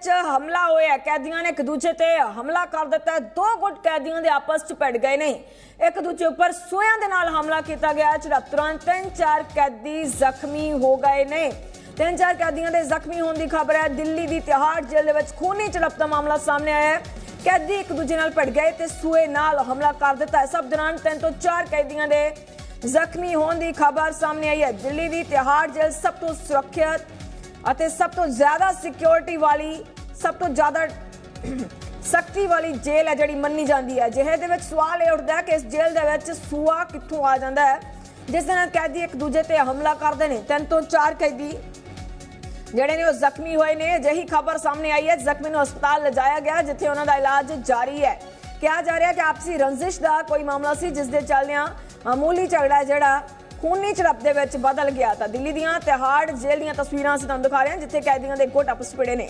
ਵਿੱਚ ਹਮਲਾ ਹੋਇਆ। ਕੈਦੀਆਂ ਨੇ ਇੱਕ ਦੂਜੇ ਤੇ ਹਮਲਾ ਕਰ ਦਿੱਤਾ। ਦੋ ਗੁੱਟ ਕੈਦੀਆਂ ਦੇ ਆਪਸ 'ਚ ਭਿੜ ਗਏ ਨੇ। ਇੱਕ ਦੂਜੇ ਉੱਪਰ ਸੋਇਆਂ ਦੇ ਨਾਲ ਹਮਲਾ ਕੀਤਾ ਗਿਆ ਝੜਪ ਤਿੰਨ ਚਾਰ ਕੈਦੀ ਜ਼ਖਮੀ ਹੋ ਗਏ ਨੇ। ਤਿੰਨ ਚਾਰ ਕੈਦੀਆਂ ਦੇ ਜ਼ਖਮੀ ਹੋਣ ਦੀ ਖਬਰ ਹੈ। ਦਿੱਲੀ ਦੀ ਤਿਹਾੜ ਜੇਲ੍ਹ ਦੇ ਵਿੱਚ ਖੂਨੀ ਝੜਪ ਦਾ ਮਾਮਲਾ ਸਾਹਮਣੇ ਆਇਆ ਹੈ। ਕੈਦੀ ਇੱਕ ਦੂਜੇ ਨਾਲ ਭਿੜ ਗਏ ਤੇ ਸੂਏ ਨਾਲ ਹਮਲਾ ਕਰ ਦਿੱਤਾ ਸਭ ਦੌਰਾਨ ਤਿੰਨ ਤੋਂ ਚਾਰ ਕੈਦੀਆਂ ਦੇ ਜ਼ਖਮੀ ਹੋਣ ਦੀ ਖਬਰ ਸਾਹਮਣੇ ਆਈ ਹੈ। ਦਿੱਲੀ ਦੀ ਤਿਹਾੜ ਜੇਲ੍ਹ ਸਭ ਤੋਂ ਸੁਰੱਖਿਅਤ ਅਤੇ ਸਭ ਤੋਂ ਜ਼ਿਆਦਾ ਸਿਕਿਉਰਿਟੀ ਵਾਲੀ, ਸਭ ਤੋਂ ਜ਼ਿਆਦਾ ਸਖਤੀ ਵਾਲੀ ਜੇਲ੍ਹ ਹੈ ਜਿਹੜੀ ਮੰਨੀ ਜਾਂਦੀ ਹੈ। ਜਿਹੇ ਦੇ ਵਿੱਚ ਸਵਾਲ ਇਹ ਉੱਠਦਾ ਹੈ ਕਿ ਇਸ ਜੇਲ੍ਹ ਦੇ ਵਿੱਚ ਸੂਆ ਕਿੱਥੋਂ ਆ ਜਾਂਦਾ ਹੈ। ਜਿਸ ਦੇ ਨਾਲ ਕੈਦੀ ਇੱਕ ਦੂਜੇ ਤੇ ਹਮਲਾ ਕਰਦੇ ਨੇ। ਤਿੰਨ ਤੋਂ ਚਾਰ ਕੈਦੀ ਜਿਹੜੇ ਨੇ ਉਹ ਜ਼ਖਮੀ ਹੋਏ ਨੇ। ਅਜਿਹੀ ਖਬਰ ਸਾਹਮਣੇ ਆਈ ਹੈ। ਜ਼ਖਮੀ ਨੂੰ ਹਸਪਤਾਲ ਲਿਜਾਇਆ ਗਿਆ, ਜਿੱਥੇ ਉਹਨਾਂ ਦਾ ਇਲਾਜ ਜਾਰੀ ਹੈ। ਕਿਹਾ ਜਾ ਰਿਹਾ ਕਿ ਆਪਸੀ ਰੰਜ਼ਿਸ਼ ਦਾ ਕੋਈ ਮਾਮਲਾ ਸੀ, ਜਿਸ ਦੇ ਚੱਲਦਿਆਂ ਮਾਮੂਲੀ ਝਗੜਾ ਹੈ ਜਿਹੜਾ ਖੂਨੀ ਝੜਪ ਦੇ ਵਿੱਚ ਬਦਲ ਗਿਆ ਤਾਂ ਦਿੱਲੀ ਦੀਆਂ ਤਿਹਾੜ ਜੇਲ੍ਹ ਦੀਆਂ ਤਸਵੀਰਾਂ ਅਸੀਂ ਤੁਹਾਨੂੰ ਦਿਖਾ ਰਹੇ ਹਾਂ, ਜਿੱਥੇ ਕੈਦੀਆਂ ਦੇ ਗੁੱਟ ਆਪਸ 'ਚ ਨੇ।